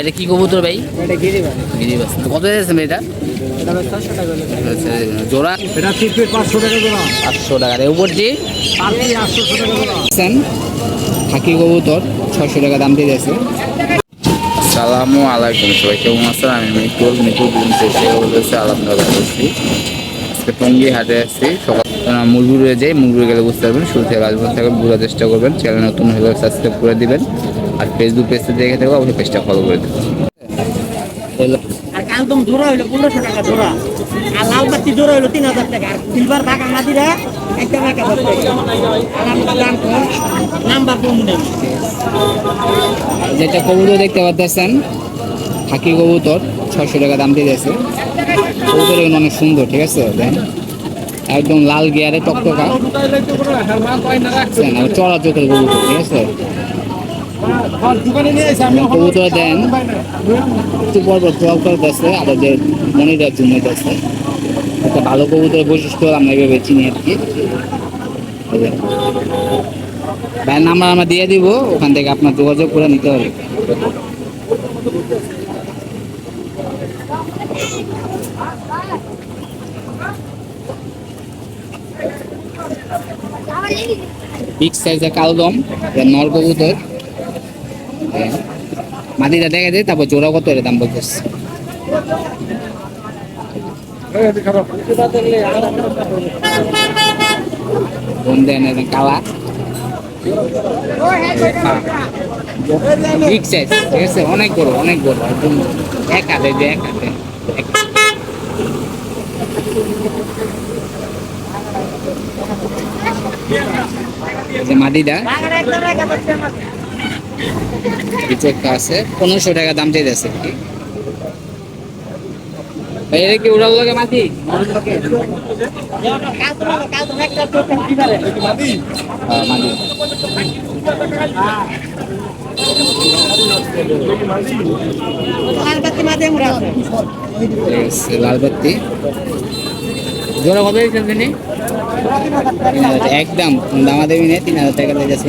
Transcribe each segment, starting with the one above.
এটা কি কবুতর ভাই? এটা গিরিবাস। কত দিয়েছেন এটা? জোড়া। এটা পাঁচশো টাকা জোড়া। আটশো টাকা। এর উপর যে? আর কি আটশো টাকা হাকি কবুতর ছশো টাকা দাম দিয়ে দিয়েছে সালামু আলাইকুম সবাই কেমন আছেন? আমি মিকুল মিকুল দিন থেকে বলতেছি আলহামদুলিল্লাহ বলছি আজকে টঙ্গি হাটে আসছি সকাল মুরগুড়ে যাই মুরগুড়ে গেলে বুঝতে পারবেন শুরু থেকে আজ পর্যন্ত থাকবেন ঘোরার চেষ্টা করবেন। চ্যানেল নতুন হলে সাবস্ক্রাইব করে দিবেন। আর ফেসবুক পেজে দেখে থাকবে অবশ্যই পেজটা ফলো করে দেবেন আর একদম জোড়া হইল পনেরোশো টাকা জোড়া। আর লাল বাতি জোড়া হইল তিন হাজার টাকা। আর সিলভার বাঘা নাদিরা একদম এক হাজার টাকা আর আমরা দাম কম নাম্বার কম নেই। যেটা কবুতর দেখতে পাচ্ছেন হাকি কবুতর ছশো টাকা দাম দিয়ে দিয়েছে। কবুতর এগুলো অনেক সুন্দর ঠিক আছে? দেখেন একদম লাল গিয়ারে টকটকা। চড়া চোখের কবুতর ঠিক আছে? কবুতর দেন। একটু পর যে মনিটা জুমাইতেছে একটা ভালো কবুতরের বৈশিষ্ট্য আমরা এভাবে চিনি আর কি। ভাইয়ের নাম্বার আমরা দিয়ে দিব, ওখান থেকে আপনার যোগাযোগ করে নিতে হবে। বিগ সাইজের কালদম নর কবুতর। মাটিটা দেখা যায় তারপর জোড়া কত এর দাম বলতেছে কালা বিগ সাইজ ঠিক আছে অনেক বড় অনেক বড় একদম এক হাতে যে এক হাতে। মাটিটা কিছু একটা আছে হ্যাঁ, মাটি। ঠিক আছে, লাল বাতি জোড়া কত দিয়েছেন। একদম দামা দেবি নেই তিন হাজার টাকা লেগেছে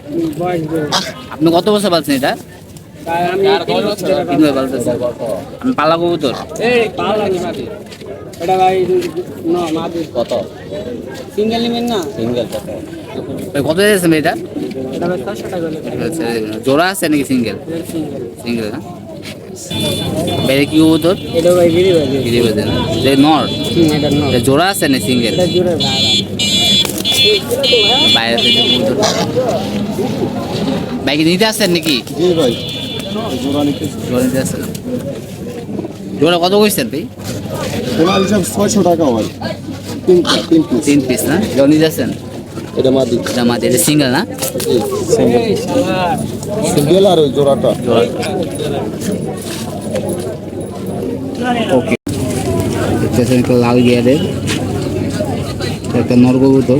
আপনি কত বছর পাচ্ছেন এটা? আমি পালা কবুতর। এটা ভাই ন মাদি কত? সিঙ্গেল নিবেন না? সিঙ্গেল কত? কত দিয়েছেন এটা? এটা ভাই ছশো টাকা হলো। জোড়া আছে নাকি সিঙ্গেল? কি এটা ভাই গিরি নর? জোড়া আছে না সিঙ্গেল? জুড়ে বাইরে থেকে ভাই নিতে আসছেন নাকি? জোড়া কত কইছেন ভাই? ওনার হিসাব ছয়শো টাকা হয় তিন পিস না? জোড়া নিতে আসছেন? এটা মাদি। এটা এটা সিঙ্গেল না? সিঙ্গেল। আর ওই জোড়াটা। জোড়া। ওকে। দেখতেছেন একটা লাল গিয়ারের একটা নরকবুতর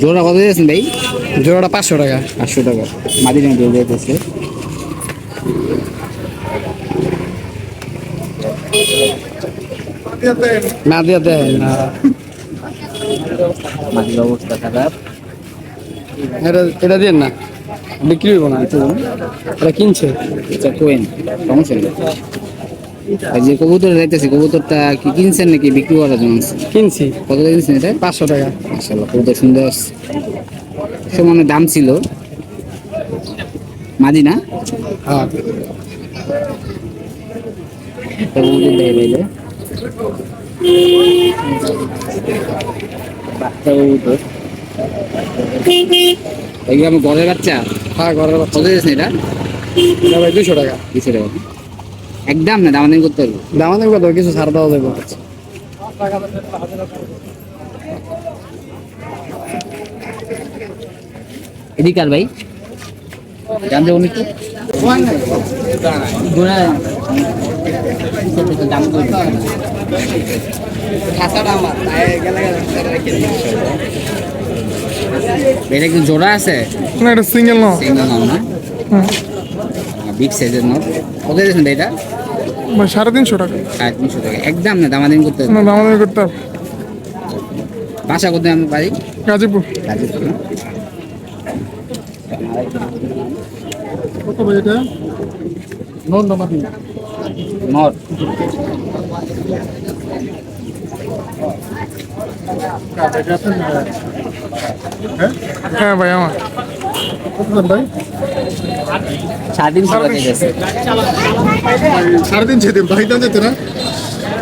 জোড়া কত দিয়েছেন ভাই? জোড়াটা পাঁচশো টাকা। পাঁচশো টাকা। মাদি না জোড়া দিতেছে না দিয়ে দেয় মাটির অবস্থা খারাপ। এটা এটা দিয়ে না। বিক্রি হইব না। এটা কিনছে। আচ্ছা কোয়েন। সমস্যা যে কবুতর যাইতেছে কবুতরটা কি কিনছেন নাকি বিক্রি করার জন্য? কিনছি। কত কিনছেন এটা? পাঁচশো টাকা। মাসাল্লাহ কবুতর সুন্দর আছে। সমানে দাম ছিল। মাদি না? হ্যাঁ। কবুতর দেয় বাইরে বাচ্চা কবুতর। এগুলো আমার ঘরের বাচ্চা? হ্যাঁ ঘরের বাচ্চা। কত দিয়েছেন এটা? দুশো টাকা। দুশো টাকা। একদম না দামাদামি করতে হবে। দামাদামি কত কিছু ছাড় দেওয়া যাবে। এদিকে আর ভাই? গেলে এটা কি জোড়া আছে? না এটা সিঙ্গেল না সিঙ্গেল নাম না? বিগ সাইজের নোট কত দিয়েছেন এটা? সাড়ে তিনশো টাকা। সাড়ে তিনশো টাকা। একদম না দামাদামি করতে হবে। না দামাদামি করতে হবে। বাসা করতে আমি পারি গাজীপুর। গাজীপুর? কত ভাই এটা? নন নট হ্যাঁ ভাই আমার। ভাই? সাড়ে তিনশো টাকা দিয়েছে সাড়ে তিনশো দিন ভাই দাম যেতে না।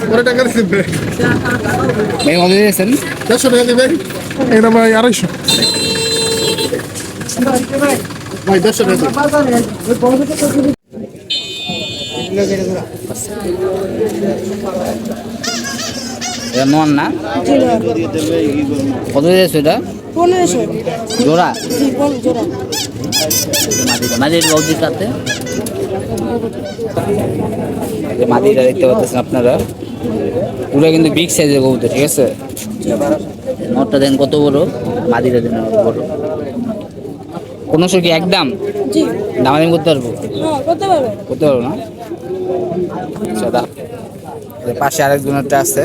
পরে টাকা দিচ্ছেন ভাই ভাই কত দিয়েছেন? দেড়শো টাকা দিবেন এটা ভাই আড়াইশো। ভাই দেড়শো টাকা নন না? কত দিয়েছে এটা? পনেরোশো জোড়া? জি জোড়া। মাটিটা বৌদির কাছে? যে দেখতে পাচ্ছেন আপনারা? পুরো কিন্তু বিগ সাইজের কবুতর ঠিক আছে? নটটা দেন কত বড়? মাটিটা দেন কত বড়। পনেরোশো কি একদম? দামাদামি করতে পারব? হ্যাঁ করতে পারবে। না? আচ্ছা পাশে আরেকজনেরটা আছে।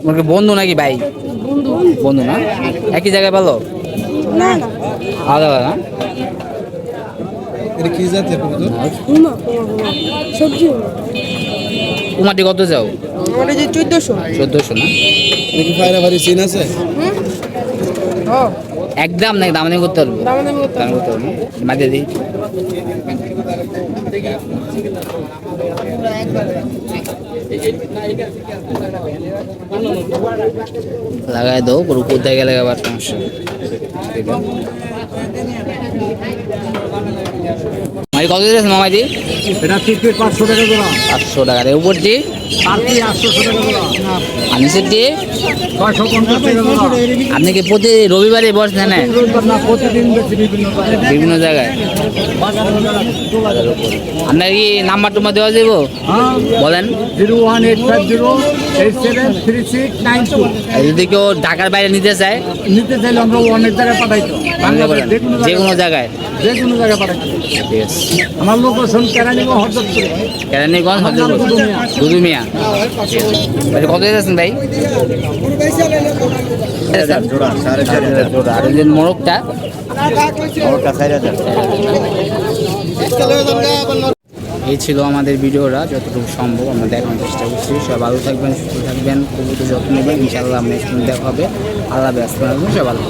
তোমার বন্ধু নাকি ভাই? বন্ধু না? একই জায়গায় ভালো? না। আলাদা না? এটা কি কবুতর সবজি কত যাও? ওটা যে চোদ্দোশো। চোদ্দোশো না? ফায়রা ভারি আছে? একদম নাকি দামাদামি করতে পারব? দাম দামি করতে দাম করতে পারব মাঝে দিই। লাগাই দাও পুরো কোথায় গেলে আবার সমস্যা? মাই কত দিয়েছে মামাজি এটা ক্রিকেট পাঁচশো টাকা জোড়া আটশো টাকা। এর উপর দিয়ে টাকা জোড়া আপনি কি প্রতি রবিবারে বসছেন না বিভিন্ন জায়গায়। আপনার কি নাম্বার টুম্বার দেওয়া যাব হ্যাঁ বলেন। Zero one eight five zero eight seven three six nine two. যদি কেউ ঢাকার বাইরে নিতে চায়? নিতে চাইলে আমরা অনেক জায়গায় যে কোনো জায়গায়। যে কোনো জায়গায় আছে আমার লোকেশন কেরানীগঞ্জ হরদপুরে কেরানীগঞ্জ হজরপুর দুদু মিয়া আচ্ছা, কত দিয়েছেন ভাই? আর এই যে মোরগটা। এই ছিল আমাদের ভিডিওটা যতটুকু সম্ভব আমরা দেখানোর চেষ্টা করছি। সবাই ভালো থাকবেন সুস্থ থাকবেন খুব যত্ন নেবেন। ইনশাআল্লাহ আমরা দেখা হবে। আল্লাহ ব্যস্ত থাকবেন সবাই ভালো।